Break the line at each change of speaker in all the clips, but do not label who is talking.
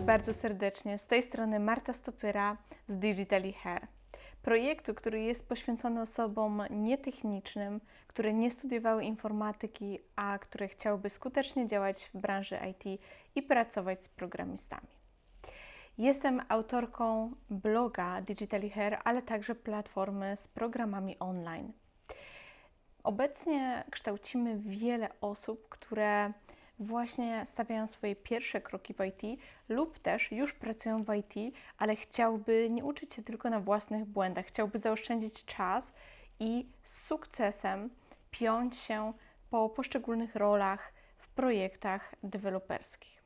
bardzo serdecznie. Z tej strony Marta Stopyra z Digitally Hair. Projektu, który jest poświęcony osobom nietechnicznym, które nie studiowały informatyki, a które chciałyby skutecznie działać w branży IT i pracować z programistami. Jestem autorką bloga Digitally Hair, ale także platformy z programami online. Obecnie kształcimy wiele osób, które właśnie stawiają swoje pierwsze kroki w IT lub też już pracują w IT, ale chciałby nie uczyć się tylko na własnych błędach, chciałby zaoszczędzić czas i z sukcesem piąć się po poszczególnych rolach w projektach deweloperskich.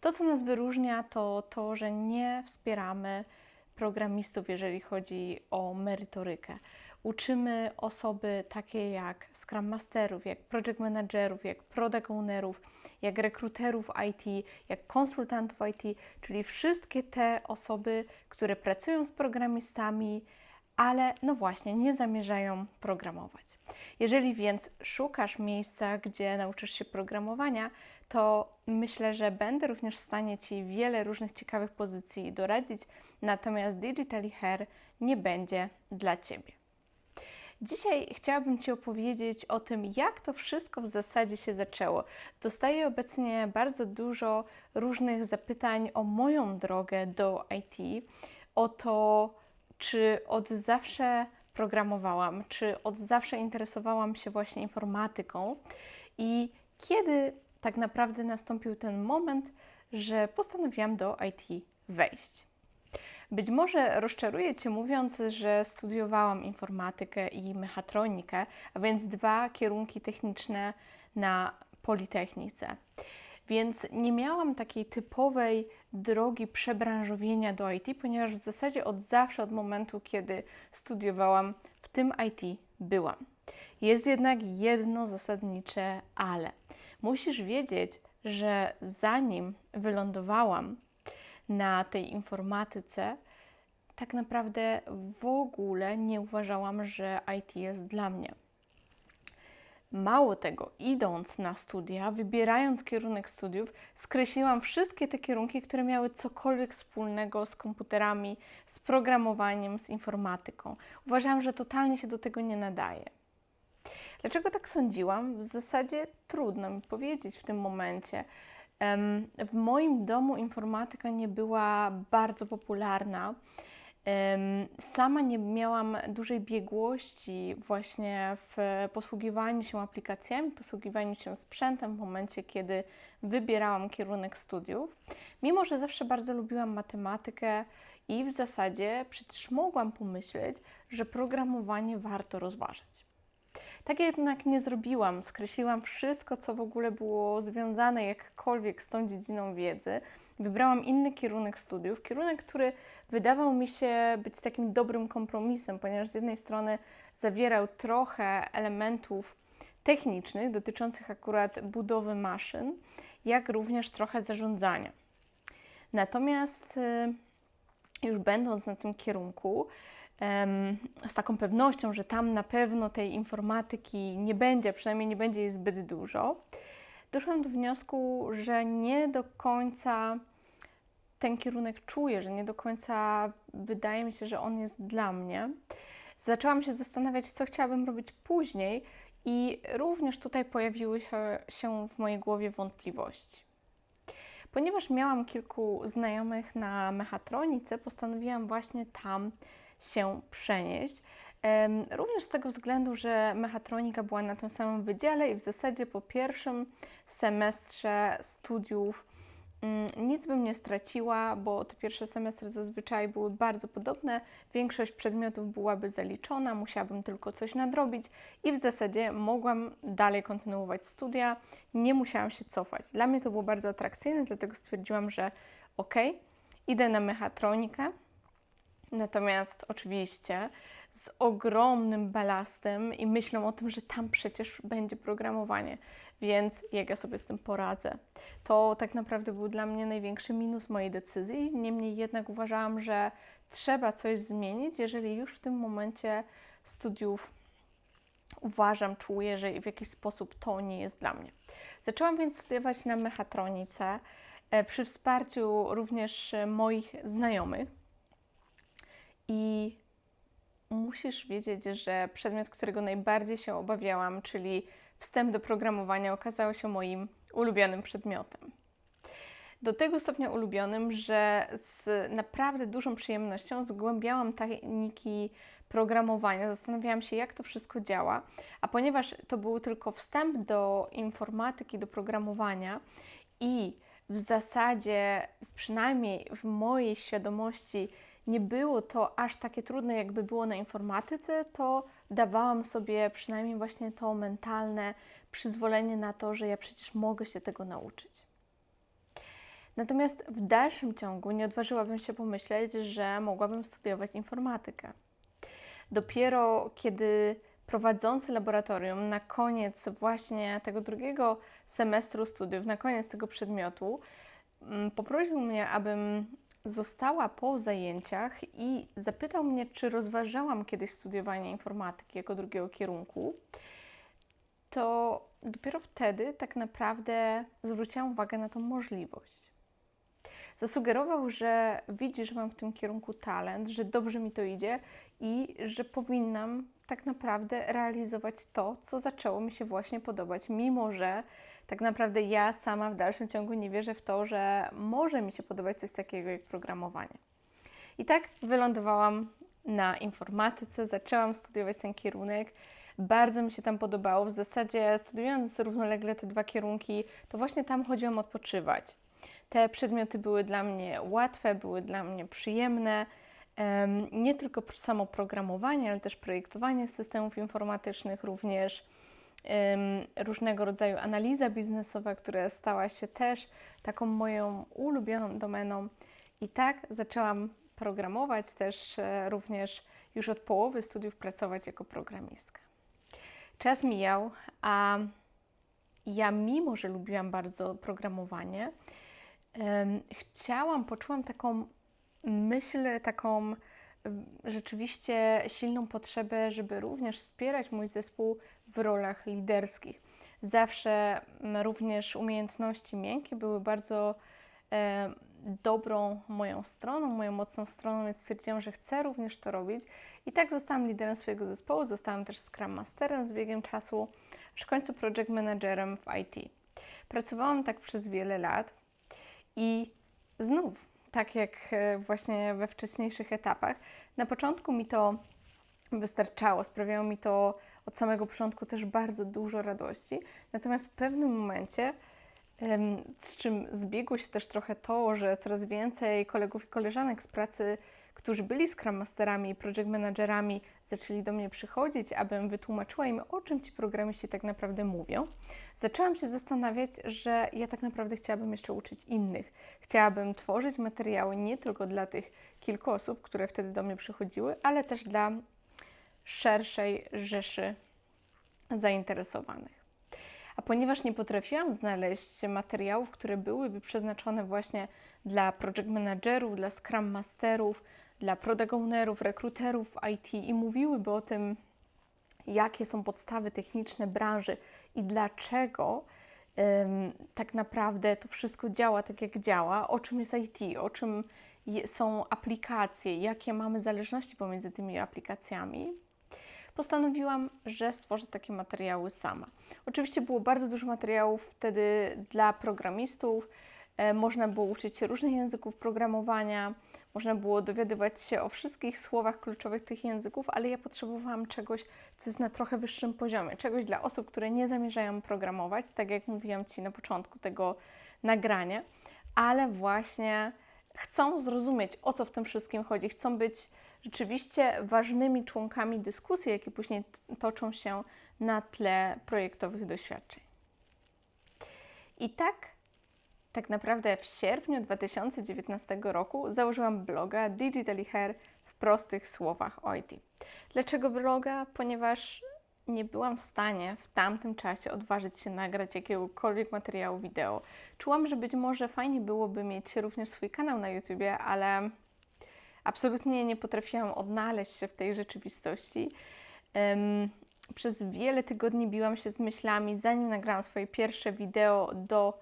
To, co nas wyróżnia, to to, że nie wspieramy programistów, jeżeli chodzi o merytorykę. Uczymy osoby takie jak Scrum Masterów, jak Project Managerów, jak Product Ownerów, jak rekruterów IT, jak konsultantów IT, czyli wszystkie te osoby, które pracują z programistami, ale no właśnie, nie zamierzają programować. Jeżeli więc szukasz miejsca, gdzie nauczysz się programowania, to myślę, że będę również w stanie Ci wiele różnych ciekawych pozycji doradzić, natomiast Digitally Hair nie będzie dla Ciebie. Dzisiaj chciałabym Ci opowiedzieć o tym, jak to wszystko w zasadzie się zaczęło. Dostaję obecnie bardzo dużo różnych zapytań o moją drogę do IT, o to, czy od zawsze programowałam, czy od zawsze interesowałam się właśnie informatyką i kiedy tak naprawdę nastąpił ten moment, że postanowiłam do IT wejść. Być może rozczaruję Cię mówiąc, że studiowałam informatykę i mechatronikę, a więc dwa kierunki techniczne na Politechnice. Więc nie miałam takiej typowej drogi przebranżowienia do IT, ponieważ w zasadzie od zawsze, od momentu, kiedy studiowałam, w tym IT byłam. Jest jednak jedno zasadnicze ale. Musisz wiedzieć, że zanim wylądowałam na tej informatyce, tak naprawdę w ogóle nie uważałam, że IT jest dla mnie. Mało tego, idąc na studia, wybierając kierunek studiów, skreśliłam wszystkie te kierunki, które miały cokolwiek wspólnego z komputerami, z programowaniem, z informatyką. Uważałam, że totalnie się do tego nie nadaje. Dlaczego tak sądziłam? W zasadzie trudno mi powiedzieć w tym momencie. W moim domu informatyka nie była bardzo popularna. Sama nie miałam dużej biegłości właśnie w posługiwaniu się aplikacjami, posługiwaniu się sprzętem w momencie, kiedy wybierałam kierunek studiów. Mimo, że zawsze bardzo lubiłam matematykę i w zasadzie przecież mogłam pomyśleć, że programowanie warto rozważyć. Tak jednak nie zrobiłam. Skreśliłam wszystko, co w ogóle było związane jakkolwiek z tą dziedziną wiedzy. Wybrałam inny kierunek studiów, kierunek, który wydawał mi się być takim dobrym kompromisem, ponieważ z jednej strony zawierał trochę elementów technicznych dotyczących akurat budowy maszyn, jak również trochę zarządzania. Natomiast y, już będąc na tym kierunku, z taką pewnością, że tam na pewno tej informatyki nie będzie, przynajmniej nie będzie jej zbyt dużo, doszłam do wniosku, że nie do końca ten kierunek czuję, że nie do końca wydaje mi się, że on jest dla mnie. Zaczęłam się zastanawiać, co chciałabym robić później, i również tutaj pojawiły się w mojej głowie wątpliwości. Ponieważ miałam kilku znajomych na mechatronice, postanowiłam właśnie tam się przenieść. Również z tego względu, że mechatronika była na tym samym wydziale i w zasadzie po pierwszym semestrze studiów mm, nic bym nie straciła, bo te pierwsze semestry zazwyczaj były bardzo podobne. Większość przedmiotów byłaby zaliczona, musiałabym tylko coś nadrobić i w zasadzie mogłam dalej kontynuować studia, nie musiałam się cofać. Dla mnie to było bardzo atrakcyjne, dlatego stwierdziłam, że ok, idę na mechatronikę. Natomiast oczywiście z ogromnym balastem i myślą o tym, że tam przecież będzie programowanie, więc jak ja sobie z tym poradzę. To tak naprawdę był dla mnie największy minus mojej decyzji. Niemniej jednak uważałam, że trzeba coś zmienić, jeżeli już w tym momencie studiów uważam, czuję, że w jakiś sposób to nie jest dla mnie. Zaczęłam więc studiować na mechatronice. e, przy wsparciu również moich znajomych. I musisz wiedzieć, że przedmiot, którego najbardziej się obawiałam, czyli wstęp do programowania, okazał się moim ulubionym przedmiotem. Do tego stopnia ulubionym, że z naprawdę dużą przyjemnością zgłębiałam tajniki programowania, zastanawiałam się, jak to wszystko działa, a ponieważ to był tylko wstęp do informatyki, do programowania i w zasadzie, przynajmniej w mojej świadomości, nie było to aż takie trudne, jakby było na informatyce, to dawałam sobie przynajmniej właśnie to mentalne przyzwolenie na to, że ja przecież mogę się tego nauczyć. Natomiast w dalszym ciągu nie odważyłabym się pomyśleć, że mogłabym studiować informatykę. Dopiero kiedy prowadzący laboratorium na koniec właśnie tego drugiego semestru studiów, na koniec tego przedmiotu, mm, poprosił mnie, abym została po zajęciach i zapytał mnie, czy rozważałam kiedyś studiowanie informatyki jako drugiego kierunku, to dopiero wtedy tak naprawdę zwróciłam uwagę na tą możliwość. Zasugerował, że widzi, że mam w tym kierunku talent, że dobrze mi to idzie i że powinnam tak naprawdę realizować to, co zaczęło mi się właśnie podobać, mimo że tak naprawdę ja sama w dalszym ciągu nie wierzę w to, że może mi się podobać coś takiego jak programowanie. I tak wylądowałam na informatyce, zaczęłam studiować ten kierunek. Bardzo mi się tam podobało. W zasadzie studiując równolegle te dwa kierunki, to właśnie tam chodziłam odpoczywać. Te przedmioty były dla mnie łatwe, były dla mnie przyjemne. Nie tylko samo programowanie, ale też projektowanie systemów informatycznych, również różnego rodzaju analiza biznesowa, która stała się też taką moją ulubioną domeną. I tak zaczęłam programować, też e, również już od połowy studiów pracować jako programistka. Czas mijał, a ja, mimo że lubiłam bardzo programowanie, chciałam, poczułam taką myśl, taką rzeczywiście silną potrzebę, żeby również wspierać mój zespół w rolach liderskich. Zawsze również umiejętności miękkie były bardzo e, dobrą moją stroną, moją mocną stroną, więc stwierdziłam, że chcę również to robić. I tak zostałam liderem swojego zespołu, zostałam też Scrum Masterem z biegiem czasu, aż w końcu Project Managerem w IT. Pracowałam tak przez wiele lat i znów tak jak e, właśnie we wcześniejszych etapach. Na początku mi to wystarczało, sprawiało mi to od samego początku też bardzo dużo radości. Natomiast w pewnym momencie, z czym zbiegło się też trochę to, że coraz więcej kolegów i koleżanek z pracy którzy byli Scrum Masterami i Project Managerami, zaczęli do mnie przychodzić, abym wytłumaczyła im, o czym ci programiści tak naprawdę mówią, zaczęłam się zastanawiać, że ja tak naprawdę chciałabym jeszcze uczyć innych. Chciałabym tworzyć materiały nie tylko dla tych kilku osób, które wtedy do mnie przychodziły, ale też dla szerszej rzeszy zainteresowanych. A ponieważ nie potrafiłam znaleźć materiałów, które byłyby przeznaczone właśnie dla project managerów, dla scrum masterów, dla product ownerów, rekruterów IT i mówiłyby o tym, jakie są podstawy techniczne branży i dlaczego tak naprawdę to wszystko działa tak, jak działa, o czym jest IT, o czym są aplikacje, jakie mamy zależności pomiędzy tymi aplikacjami, postanowiłam, że stworzę takie materiały sama. Oczywiście było bardzo dużo materiałów wtedy dla programistów, e, można było uczyć się różnych języków programowania, można było dowiadywać się o wszystkich słowach kluczowych tych języków, ale ja potrzebowałam czegoś, co jest na trochę wyższym poziomie, czegoś dla osób, które nie zamierzają programować, tak jak mówiłam Ci na początku tego nagrania, ale właśnie chcą zrozumieć, o co w tym wszystkim chodzi, chcą być rzeczywiście ważnymi członkami dyskusji, jakie później toczą się na tle projektowych doświadczeń. I tak tak naprawdę w sierpniu 2019 roku założyłam bloga Digitally Hair w prostych słowach o IT. Dlaczego bloga? Ponieważ nie byłam w stanie w tamtym czasie odważyć się nagrać jakiegokolwiek materiału wideo. Czułam, że być może fajnie byłoby mieć również swój kanał na YouTubie, ale absolutnie nie potrafiłam odnaleźć się w tej rzeczywistości. Um, przez wiele tygodni biłam się z myślami, zanim nagrałam swoje pierwsze wideo do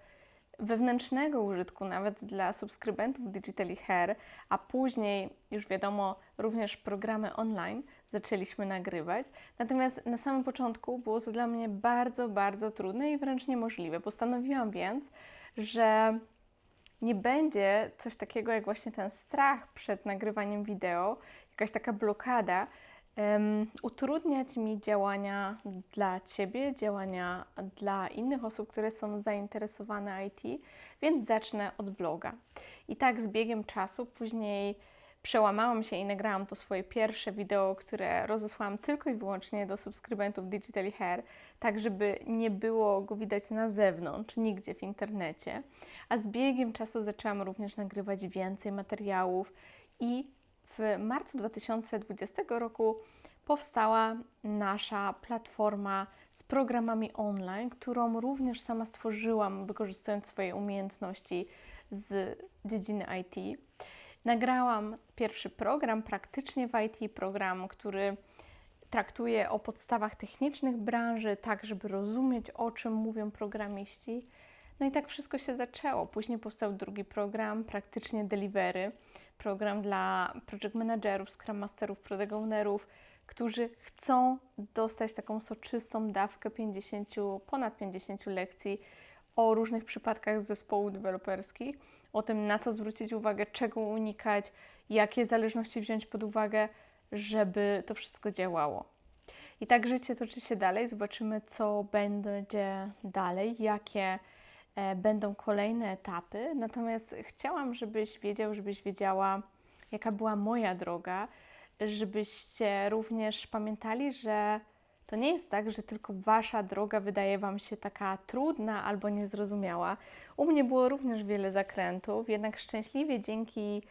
wewnętrznego użytku, nawet dla subskrybentów Digitally Hair, a później, już wiadomo, również programy online zaczęliśmy nagrywać. Natomiast na samym początku było to dla mnie bardzo, bardzo trudne i wręcz niemożliwe. Postanowiłam więc, że nie będzie coś takiego jak właśnie ten strach przed nagrywaniem wideo, jakaś taka blokada, em, utrudniać mi działania dla Ciebie, działania dla innych osób, które są zainteresowane IT, więc zacznę od bloga. I tak z biegiem czasu później przełamałam się i nagrałam to swoje pierwsze wideo, które rozesłałam tylko i wyłącznie do subskrybentów Digitally Hair, tak żeby nie było go widać na zewnątrz, nigdzie w internecie. A z biegiem czasu zaczęłam również nagrywać więcej materiałów i w marcu 2020 roku powstała nasza platforma z programami online, którą również sama stworzyłam, wykorzystując swoje umiejętności z dziedziny IT. Nagrałam pierwszy program praktycznie w IT, program, który traktuje o podstawach technicznych branży, tak żeby rozumieć, o czym mówią programiści. No i tak wszystko się zaczęło. Później powstał drugi program, praktycznie Delivery, program dla project managerów, scrum masterów, product ownerów, którzy chcą dostać taką soczystą dawkę 50, ponad 50 lekcji o różnych przypadkach zespołów deweloperskich, o tym, na co zwrócić uwagę, czego unikać, jakie zależności wziąć pod uwagę, żeby to wszystko działało. I tak życie toczy się dalej. Zobaczymy, co będzie dalej, jakie będą kolejne etapy. Natomiast chciałam, żebyś wiedział, żebyś wiedziała, jaka była moja droga, żebyście również pamiętali, że to nie jest tak, że tylko wasza droga wydaje wam się taka trudna albo niezrozumiała. U mnie było również wiele zakrętów, jednak szczęśliwie dzięki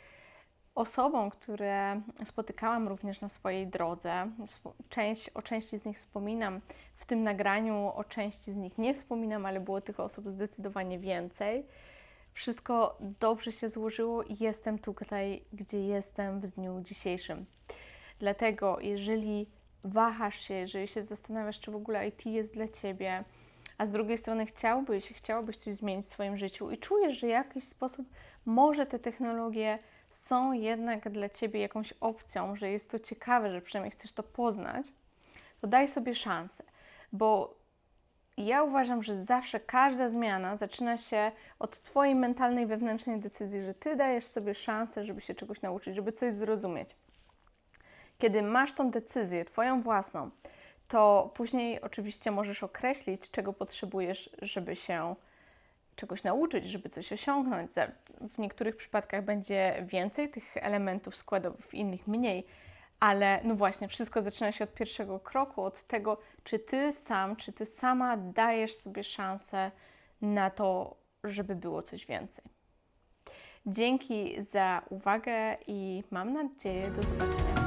osobom, które spotykałam również na swojej drodze, część, o części z nich wspominam w tym nagraniu, o części z nich nie wspominam, ale było tych osób zdecydowanie więcej. Wszystko dobrze się złożyło i jestem tutaj, gdzie jestem w dniu dzisiejszym. Dlatego, jeżeli wahasz się, jeżeli się zastanawiasz, czy w ogóle IT jest dla ciebie, a z drugiej strony chciałbyś, chciałabyś coś zmienić w swoim życiu i czujesz, że w jakiś sposób może te technologie są jednak dla ciebie jakąś opcją, że jest to ciekawe, że przynajmniej chcesz to poznać, to daj sobie szansę, bo ja uważam, że zawsze każda zmiana zaczyna się od Twojej mentalnej, wewnętrznej decyzji, że Ty dajesz sobie szansę, żeby się czegoś nauczyć, żeby coś zrozumieć. Kiedy masz tą decyzję, Twoją własną, to później oczywiście możesz określić, czego potrzebujesz, żeby się czegoś nauczyć, żeby coś osiągnąć. W niektórych przypadkach będzie więcej tych elementów składowych, w innych mniej, ale no właśnie, wszystko zaczyna się od pierwszego kroku, od tego, czy ty sam, czy ty sama dajesz sobie szansę na to, żeby było coś więcej. Dzięki za uwagę i mam nadzieję do zobaczenia